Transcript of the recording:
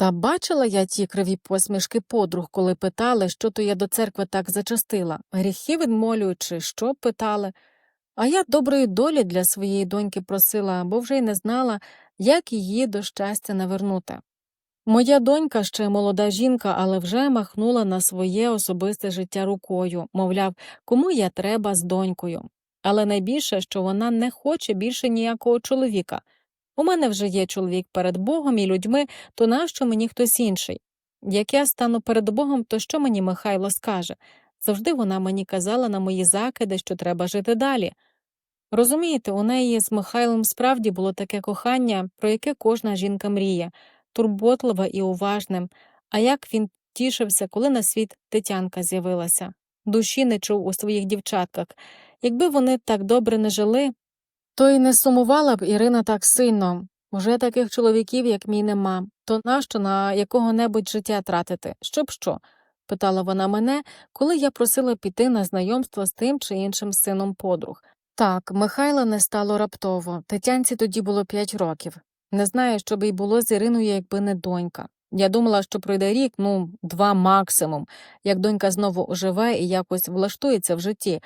Та бачила я ті криві посмішки подруг, коли питали, що то я до церкви так зачастила, гріхи відмолюючи, що питали. А я доброї долі для своєї доньки просила, бо вже й не знала, як її до щастя навернути. Моя донька ще молода жінка, але вже махнула на своє особисте життя рукою, мовляв, кому я треба з донькою. Але найбільше, що вона не хоче більше ніякого чоловіка. У мене вже є чоловік перед Богом і людьми, то нащо мені хтось інший? Як я стану перед Богом, то що мені Михайло скаже? Завжди вона мені казала на мої закиди, що треба жити далі. Розумієте, у неї з Михайлом справді було таке кохання, про яке кожна жінка мріє, турботливе і уважне. А як він тішився, коли на світ Тетянка з'явилася. Душі не чув у своїх дівчатках. Якби вони так добре не жили, то й не сумувала б Ірина так сильно. Уже таких чоловіків, як мій, нема. То нащо на якого-небудь життя тратити? Щоб що? питала вона мене, коли я просила піти на знайомство з тим чи іншим сином подруг. Так, Михайла не стало раптово. Тетянці тоді було п'ять років. Не знаю, що би й було з Іриною, якби не донька. Я думала, що пройде рік, ну, два максимум, як донька знову оживе і якось влаштується в житті,